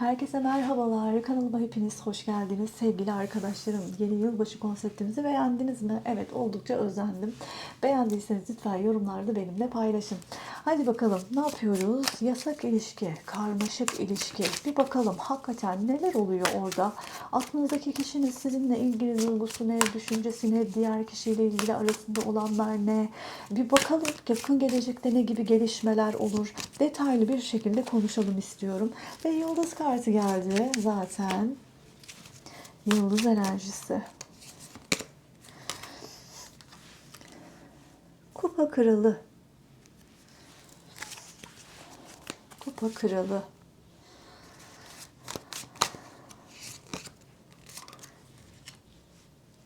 Herkese merhabalar. Kanalıma hepiniz hoş geldiniz. Sevgili arkadaşlarım, yeni yılbaşı konseptimizi beğendiniz mi? Evet, oldukça özendim. Beğendiyseniz lütfen yorumlarda benimle paylaşın. Hadi bakalım ne yapıyoruz? Yasak ilişki, karmaşık ilişki. Bir bakalım hakikaten neler oluyor orada? Aklınızdaki kişinin sizinle ilgili duygusu ne, düşüncesi ne, diğer kişiyle ilgili arasında olanlar ne? Bir bakalım yakın gelecekte ne gibi gelişmeler olur? Detaylı bir şekilde konuşalım istiyorum. Ve yıldız kartı geldi zaten. Yıldız enerjisi. Kupa kralı. Kupa kralı.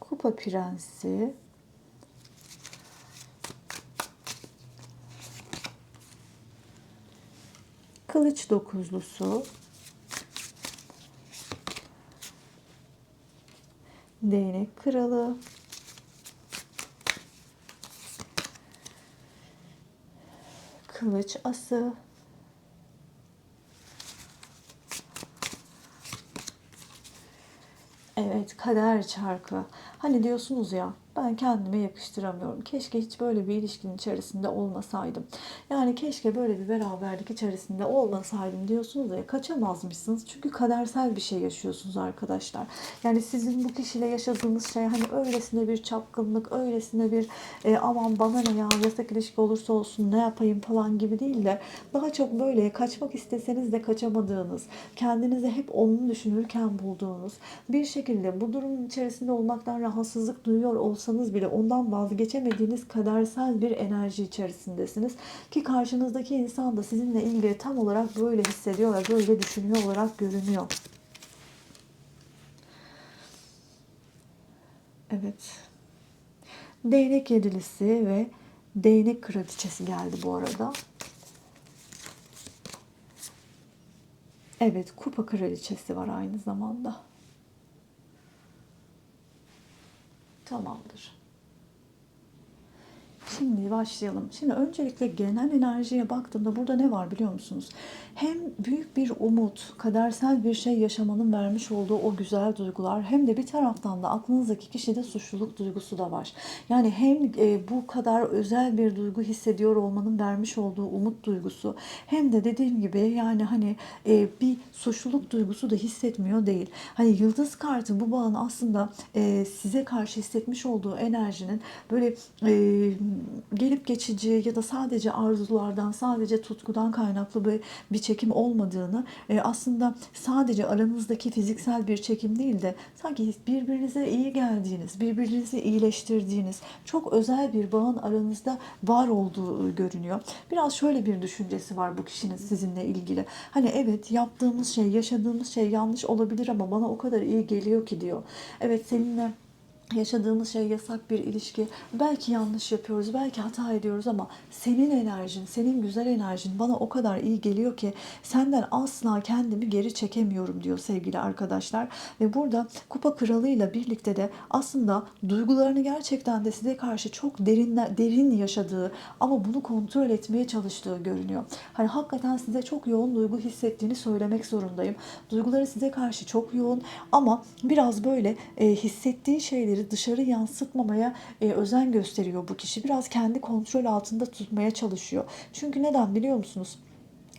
Kupa prensi. Kılıç dokuzlusu. Değnek kralı. Kılıç ası. Kader çarkı. Hani diyorsunuz ya, ben kendime yakıştıramıyorum. Keşke hiç böyle bir ilişkinin içerisinde olmasaydım. Yani keşke böyle bir beraberlik içerisinde olmasaydım diyorsunuz ya, kaçamazmışsınız. Çünkü kadersel bir şey yaşıyorsunuz arkadaşlar. Yani sizin bu kişiyle yaşadığınız şey hani öylesine bir çapkınlık, öylesine bir e, aman bana ne ya yasak ilişki olursa olsun ne yapayım falan gibi değil de daha çok böyle kaçmak isteseniz de kaçamadığınız, kendinizi hep onun düşünürken bulduğunuz bir şekilde bu durumun içerisinde olmaktan rahatsızlık duyuyor olsanız bile ondan vazgeçemediğiniz kadersel bir enerji içerisindesiniz. Ki karşınızdaki insan da sizinle ilgili tam olarak böyle hissediyor ve böyle düşünüyor olarak görünüyor. Evet. Değnek yedilisi ve değnek kraliçesi geldi bu arada. Evet, kupa kraliçesi var aynı zamanda. Tamamdır. Şimdi başlayalım. Şimdi öncelikle genel enerjiye baktığımda burada ne var biliyor musunuz? Hem büyük bir umut, kadersel bir şey yaşamanın vermiş olduğu o güzel duygular hem de bir taraftan da aklınızdaki kişide suçluluk duygusu da var. Yani hem e, bu kadar özel bir duygu hissediyor olmanın vermiş olduğu umut duygusu hem de dediğim gibi yani hani e, bir suçluluk duygusu da hissetmiyor değil. Hani yıldız kartı bu bağın aslında e, size karşı hissetmiş olduğu enerjinin böyle gelip geçici ya da sadece arzulardan, sadece tutkudan kaynaklı bir, bir çekim olmadığını, e, aslında sadece aranızdaki fiziksel bir çekim değil de sanki birbirinize iyi geldiğiniz, birbirinizi iyileştirdiğiniz, çok özel bir bağın aranızda var olduğu görünüyor. Biraz şöyle bir düşüncesi var bu kişinin sizinle ilgili. Hani evet yaptığımız şey, yaşadığımız şey yanlış olabilir ama bana o kadar iyi geliyor ki diyor. Evet seninle yaşadığımız şey yasak bir ilişki. Belki yanlış yapıyoruz, belki hata ediyoruz ama senin enerjin, senin güzel enerjin bana o kadar iyi geliyor ki senden asla kendimi geri çekemiyorum diyor sevgili arkadaşlar. Ve burada Kupa Kralı'yla birlikte de aslında duygularını gerçekten de size karşı çok derin derin yaşadığı ama bunu kontrol etmeye çalıştığı görünüyor. Hani hakikaten size çok yoğun duygu hissettiğini söylemek zorundayım. Duyguları size karşı çok yoğun ama biraz böyle e, hissettiği şeyleri şeyleri dışarı yansıtmamaya e, özen gösteriyor bu kişi. Biraz kendi kontrol altında tutmaya çalışıyor. Çünkü neden biliyor musunuz?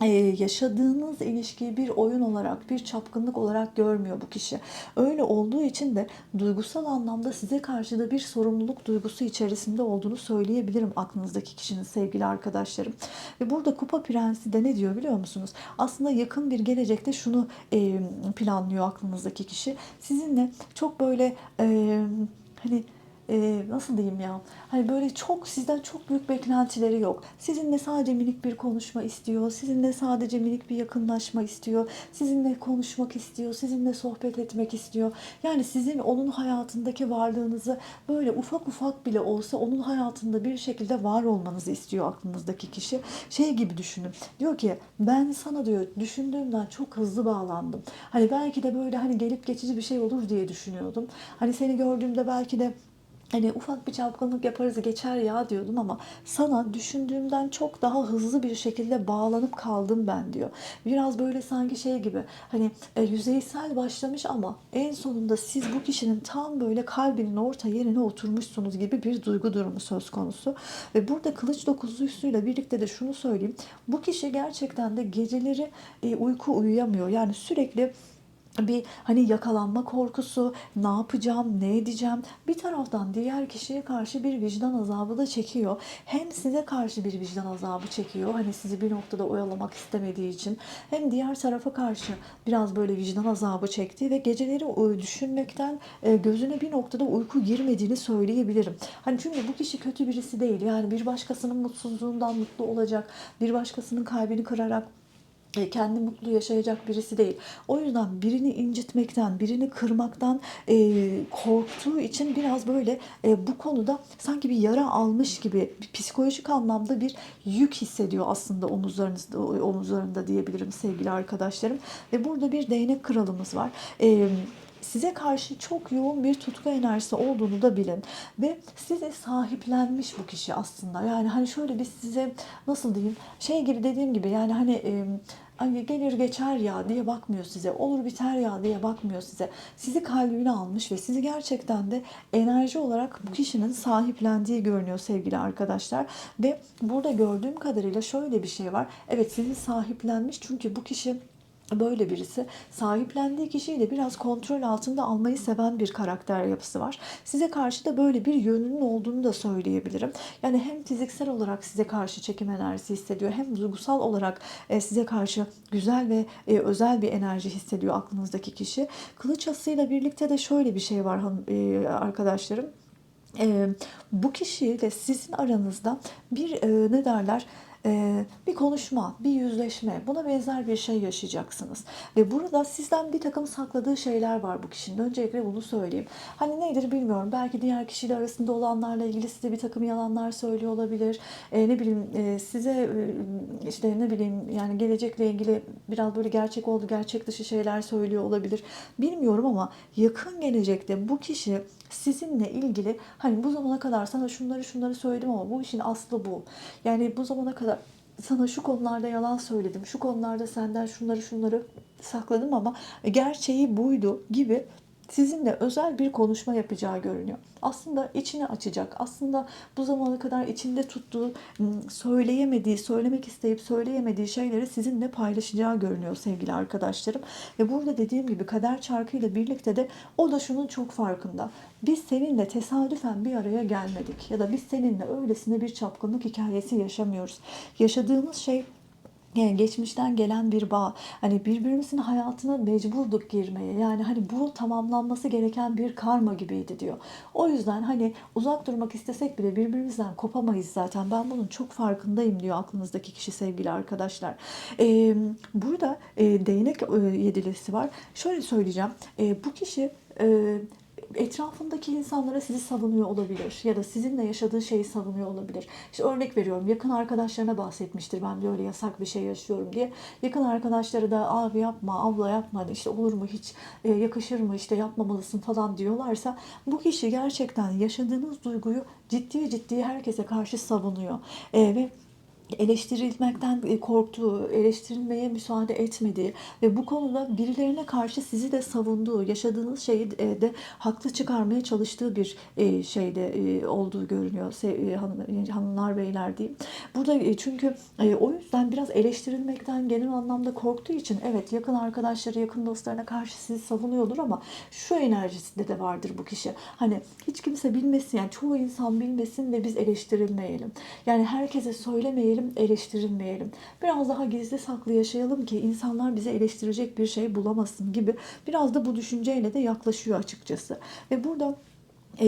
Ee, yaşadığınız ilişkiyi bir oyun olarak, bir çapkınlık olarak görmüyor bu kişi. Öyle olduğu için de duygusal anlamda size karşı da bir sorumluluk duygusu içerisinde olduğunu söyleyebilirim aklınızdaki kişinin sevgili arkadaşlarım. Ve burada Kupa Prensi de ne diyor biliyor musunuz? Aslında yakın bir gelecekte şunu e, planlıyor aklınızdaki kişi. Sizinle çok böyle e, hani e, nasıl diyeyim ya hani böyle çok sizden çok büyük beklentileri yok. Sizinle sadece minik bir konuşma istiyor. Sizinle sadece minik bir yakınlaşma istiyor. Sizinle konuşmak istiyor. Sizinle sohbet etmek istiyor. Yani sizin onun hayatındaki varlığınızı böyle ufak ufak bile olsa onun hayatında bir şekilde var olmanızı istiyor aklınızdaki kişi. Şey gibi düşünün. Diyor ki ben sana diyor düşündüğümden çok hızlı bağlandım. Hani belki de böyle hani gelip geçici bir şey olur diye düşünüyordum. Hani seni gördüğümde belki de Hani ufak bir çapkınlık yaparız geçer ya diyordum ama sana düşündüğümden çok daha hızlı bir şekilde bağlanıp kaldım ben diyor. Biraz böyle sanki şey gibi hani e, yüzeysel başlamış ama en sonunda siz bu kişinin tam böyle kalbinin orta yerine oturmuşsunuz gibi bir duygu durumu söz konusu. Ve burada kılıç dokuzluysuyla birlikte de şunu söyleyeyim. Bu kişi gerçekten de geceleri e, uyku uyuyamıyor. Yani sürekli bir hani yakalanma korkusu, ne yapacağım, ne edeceğim. Bir taraftan diğer kişiye karşı bir vicdan azabı da çekiyor. Hem size karşı bir vicdan azabı çekiyor. Hani sizi bir noktada oyalamak istemediği için. Hem diğer tarafa karşı biraz böyle vicdan azabı çekti ve geceleri düşünmekten e, gözüne bir noktada uyku girmediğini söyleyebilirim. Hani çünkü bu kişi kötü birisi değil. Yani bir başkasının mutsuzluğundan mutlu olacak, bir başkasının kalbini kırarak kendi mutlu yaşayacak birisi değil. O yüzden birini incitmekten, birini kırmaktan e, korktuğu için biraz böyle e, bu konuda sanki bir yara almış gibi psikolojik anlamda bir yük hissediyor aslında omuzlarınızda, omuzlarında diyebilirim sevgili arkadaşlarım. Ve burada bir değnek kralımız var. E, size karşı çok yoğun bir tutku enerjisi olduğunu da bilin ve size sahiplenmiş bu kişi aslında. Yani hani şöyle bir size nasıl diyeyim şey gibi dediğim gibi yani hani e, hani gelir geçer ya diye bakmıyor size. Olur biter ya diye bakmıyor size. Sizi kalbine almış ve sizi gerçekten de enerji olarak bu kişinin sahiplendiği görünüyor sevgili arkadaşlar. Ve burada gördüğüm kadarıyla şöyle bir şey var. Evet sizi sahiplenmiş çünkü bu kişi böyle birisi sahiplendiği kişiyi de biraz kontrol altında almayı seven bir karakter yapısı var. Size karşı da böyle bir yönünün olduğunu da söyleyebilirim. Yani hem fiziksel olarak size karşı çekim enerjisi hissediyor hem duygusal olarak e, size karşı güzel ve e, özel bir enerji hissediyor aklınızdaki kişi. Kılıç asıyla birlikte de şöyle bir şey var e, arkadaşlarım. E, bu kişiyle sizin aranızda bir ne derler bir konuşma, bir yüzleşme, buna benzer bir şey yaşayacaksınız. Ve burada sizden bir takım sakladığı şeyler var bu kişinin. Öncelikle bunu söyleyeyim. Hani nedir bilmiyorum. Belki diğer kişiyle arasında olanlarla ilgili size bir takım yalanlar söylüyor olabilir. E, ne bileyim e, size e, işte ne bileyim yani gelecekle ilgili biraz böyle gerçek oldu, gerçek dışı şeyler söylüyor olabilir. Bilmiyorum ama yakın gelecekte bu kişi sizinle ilgili hani bu zamana kadar sana şunları şunları söyledim ama bu işin aslı bu. Yani bu zamana kadar sana şu konularda yalan söyledim, şu konularda senden şunları şunları sakladım ama gerçeği buydu gibi sizinle özel bir konuşma yapacağı görünüyor. Aslında içini açacak. Aslında bu zamana kadar içinde tuttuğu, söyleyemediği, söylemek isteyip söyleyemediği şeyleri sizinle paylaşacağı görünüyor sevgili arkadaşlarım. Ve burada dediğim gibi kader çarkıyla birlikte de o da şunun çok farkında. Biz seninle tesadüfen bir araya gelmedik ya da biz seninle öylesine bir çapkınlık hikayesi yaşamıyoruz. Yaşadığımız şey yani geçmişten gelen bir bağ. Hani birbirimizin hayatına mecburduk girmeye. Yani hani bu tamamlanması gereken bir karma gibiydi diyor. O yüzden hani uzak durmak istesek bile birbirimizden kopamayız zaten. Ben bunun çok farkındayım diyor aklınızdaki kişi sevgili arkadaşlar. Ee, burada e, değnek e, yedilisi var. Şöyle söyleyeceğim. E, bu kişi e, etrafındaki insanlara sizi savunuyor olabilir ya da sizinle yaşadığı şeyi savunuyor olabilir. İşte örnek veriyorum yakın arkadaşlarına bahsetmiştir ben böyle yasak bir şey yaşıyorum diye. Yakın arkadaşları da abi yapma, abla yapma, işte olur mu hiç e, yakışır mı işte yapmamalısın falan diyorlarsa bu kişi gerçekten yaşadığınız duyguyu ciddi ciddi herkese karşı savunuyor. E, ve eleştirilmekten e, korktuğu, eleştirilmeye müsaade etmediği ve bu konuda birilerine karşı sizi de savunduğu, yaşadığınız şeyi e, de haklı çıkarmaya çalıştığı bir e, şeyde olduğu görünüyor hanımlar beyler diyeyim. Burada çünkü o yüzden biraz eleştirilmekten genel anlamda korktuğu için evet yakın arkadaşları, yakın dostlarına karşı sizi savunuyordur ama şu enerjisinde de vardır bu kişi. Hani hiç kimse bilmesin yani çoğu insan bilmesin ve biz eleştirilmeyelim. Yani herkese söylemeyelim, eleştirilmeyelim. Biraz daha gizli saklı yaşayalım ki insanlar bize eleştirecek bir şey bulamasın gibi biraz da bu düşünceyle de yaklaşıyor açıkçası. Ve burada e,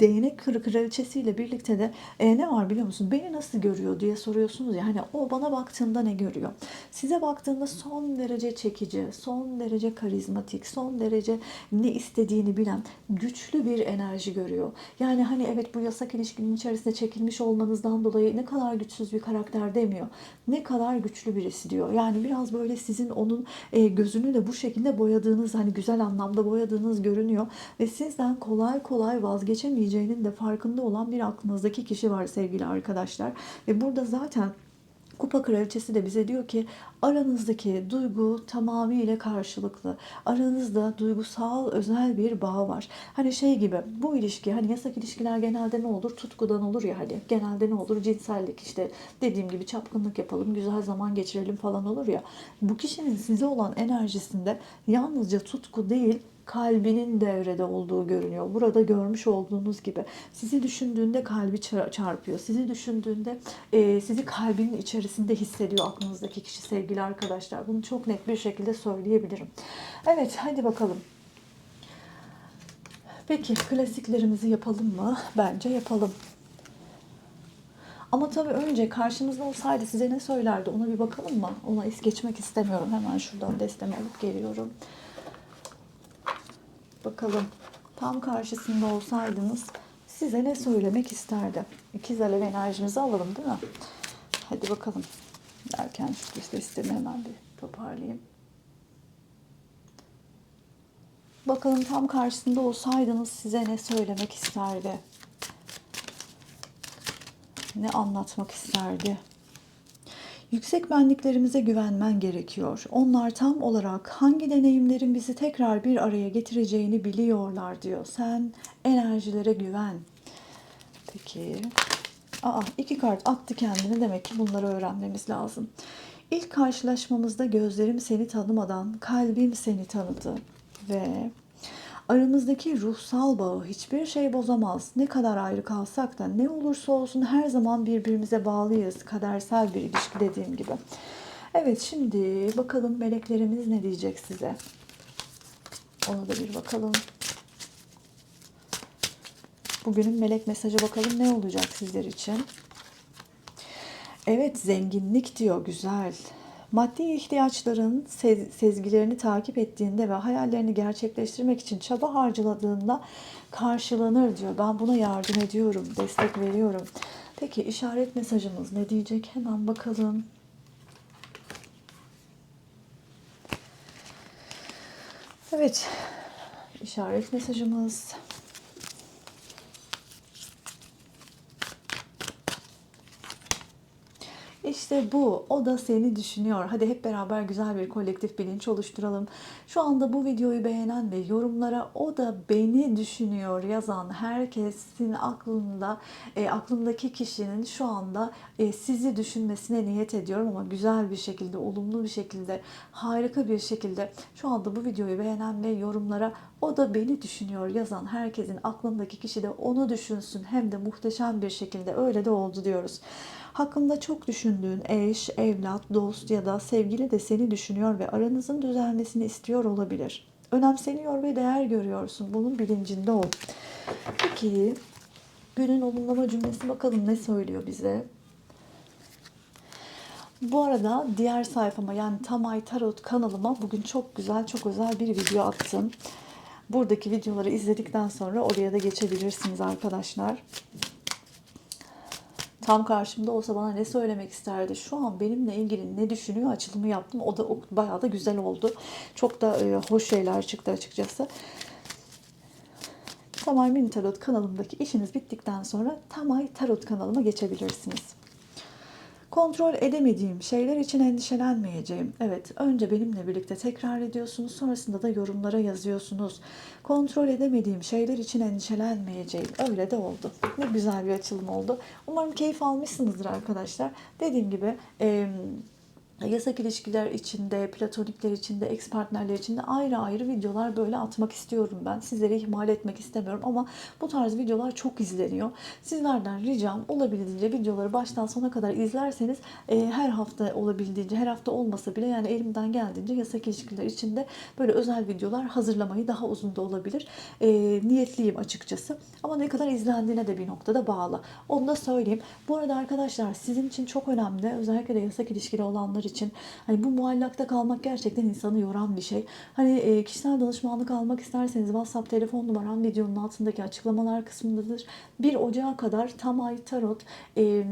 değnek kraliçesiyle birlikte de e, ne var biliyor musun? Beni nasıl görüyor diye soruyorsunuz ya. Hani o bana baktığında ne görüyor? Size baktığında son derece çekici, son derece karizmatik, son derece ne istediğini bilen güçlü bir enerji görüyor. Yani hani evet bu yasak ilişkinin içerisinde çekilmiş olmanızdan dolayı ne kadar güçsüz bir karakter demiyor. Ne kadar güçlü birisi diyor. Yani biraz böyle sizin onun e, gözünü de bu şekilde boyadığınız hani güzel anlamda boyadığınız görünüyor ve sizden kolay kolay kolay vazgeçemeyeceğinin de farkında olan bir aklınızdaki kişi var sevgili arkadaşlar. Ve burada zaten Kupa kraliçesi de bize diyor ki aranızdaki duygu tamamıyla karşılıklı. Aranızda duygusal özel bir bağ var. Hani şey gibi bu ilişki hani yasak ilişkiler genelde ne olur? Tutkudan olur ya hani. Genelde ne olur? Cinsellik işte dediğim gibi çapkınlık yapalım, güzel zaman geçirelim falan olur ya. Bu kişinin size olan enerjisinde yalnızca tutku değil kalbinin devrede olduğu görünüyor. Burada görmüş olduğunuz gibi sizi düşündüğünde kalbi çar- çarpıyor. Sizi düşündüğünde e, sizi kalbinin içerisinde hissediyor aklınızdaki kişi sevgili arkadaşlar. Bunu çok net bir şekilde söyleyebilirim. Evet hadi bakalım. Peki klasiklerimizi yapalım mı? Bence yapalım. Ama tabii önce karşınızda olsaydı size ne söylerdi ona bir bakalım mı? Ona es geçmek istemiyorum. Hemen şuradan destemi alıp geliyorum. Bakalım tam karşısında olsaydınız size ne söylemek isterdi? İkiz alev enerjimizi alalım değil mi? Hadi bakalım. Derken şu listemi hemen bir toparlayayım. Bakalım tam karşısında olsaydınız size ne söylemek isterdi? Ne anlatmak isterdi? Yüksek benliklerimize güvenmen gerekiyor. Onlar tam olarak hangi deneyimlerin bizi tekrar bir araya getireceğini biliyorlar diyor. Sen enerjilere güven. Peki. Aa, iki kart attı kendini. Demek ki bunları öğrenmemiz lazım. İlk karşılaşmamızda gözlerim seni tanımadan kalbim seni tanıdı ve aramızdaki ruhsal bağı hiçbir şey bozamaz. Ne kadar ayrı kalsak da ne olursa olsun her zaman birbirimize bağlıyız. Kadersel bir ilişki dediğim gibi. Evet şimdi bakalım meleklerimiz ne diyecek size. Ona da bir bakalım. Bugünün melek mesajı bakalım ne olacak sizler için. Evet zenginlik diyor güzel. Maddi ihtiyaçların sez- sezgilerini takip ettiğinde ve hayallerini gerçekleştirmek için çaba harcaladığında karşılanır diyor. Ben buna yardım ediyorum, destek veriyorum. Peki işaret mesajımız ne diyecek? Hemen bakalım. Evet. işaret mesajımız. İşte bu. O da seni düşünüyor. Hadi hep beraber güzel bir kolektif bilinç oluşturalım. Şu anda bu videoyu beğenen ve yorumlara o da beni düşünüyor yazan herkesin aklında, e, aklımdaki kişinin şu anda e, sizi düşünmesine niyet ediyorum ama güzel bir şekilde, olumlu bir şekilde, harika bir şekilde şu anda bu videoyu beğenen ve yorumlara o da beni düşünüyor yazan herkesin aklındaki kişi de onu düşünsün hem de muhteşem bir şekilde öyle de oldu diyoruz. Hakkında çok düşündüğün eş, evlat, dost ya da sevgili de seni düşünüyor ve aranızın düzelmesini istiyor olabilir. Önemseniyor ve değer görüyorsun. Bunun bilincinde ol. Peki günün olumlama cümlesi bakalım ne söylüyor bize? Bu arada diğer sayfama yani Tamay Tarot kanalıma bugün çok güzel, çok özel bir video attım. Buradaki videoları izledikten sonra oraya da geçebilirsiniz arkadaşlar. Tam karşımda olsa bana ne söylemek isterdi? Şu an benimle ilgili ne düşünüyor açılımı yaptım. O da o, bayağı da güzel oldu. Çok da e, hoş şeyler çıktı açıkçası. Tamay Mini Tarot kanalımdaki işiniz bittikten sonra Tamay Tarot kanalıma geçebilirsiniz. Kontrol edemediğim şeyler için endişelenmeyeceğim. Evet, önce benimle birlikte tekrar ediyorsunuz, sonrasında da yorumlara yazıyorsunuz. Kontrol edemediğim şeyler için endişelenmeyeceğim. Öyle de oldu. Ne güzel bir açılım oldu. Umarım keyif almışsınızdır arkadaşlar. Dediğim gibi... Eee yasak ilişkiler içinde, platonikler içinde, ex partnerler içinde ayrı ayrı videolar böyle atmak istiyorum ben. Sizleri ihmal etmek istemiyorum ama bu tarz videolar çok izleniyor. Sizlerden ricam olabildiğince videoları baştan sona kadar izlerseniz e, her hafta olabildiğince, her hafta olmasa bile yani elimden geldiğince yasak ilişkiler içinde böyle özel videolar hazırlamayı daha uzun da olabilir. E, niyetliyim açıkçası. Ama ne kadar izlendiğine de bir noktada bağlı. Onu da söyleyeyim. Bu arada arkadaşlar sizin için çok önemli. Özellikle de yasak ilişkili olanlar için hani bu muallakta kalmak gerçekten insanı yoran bir şey. Hani e, kişisel danışmanlık almak isterseniz WhatsApp telefon numaram videonun altındaki açıklamalar kısmındadır. 1 Ocağı kadar tam ay tarot e,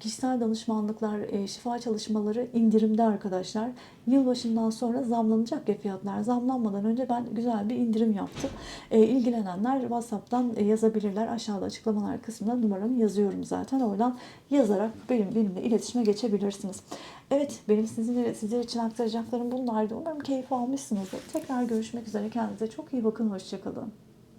kişisel danışmanlıklar, e, şifa çalışmaları indirimde arkadaşlar. Yılbaşından sonra zamlanacak ya fiyatlar. Zamlanmadan önce ben güzel bir indirim yaptım. E, ilgilenenler WhatsApp'tan e, yazabilirler. Aşağıda açıklamalar kısmına numaramı yazıyorum zaten. Oradan yazarak benim benimle iletişime geçebilirsiniz. Evet benim sizinle, sizler için aktaracaklarım bunlardı. Umarım keyif almışsınızdır. Tekrar görüşmek üzere. Kendinize çok iyi bakın. Hoşçakalın.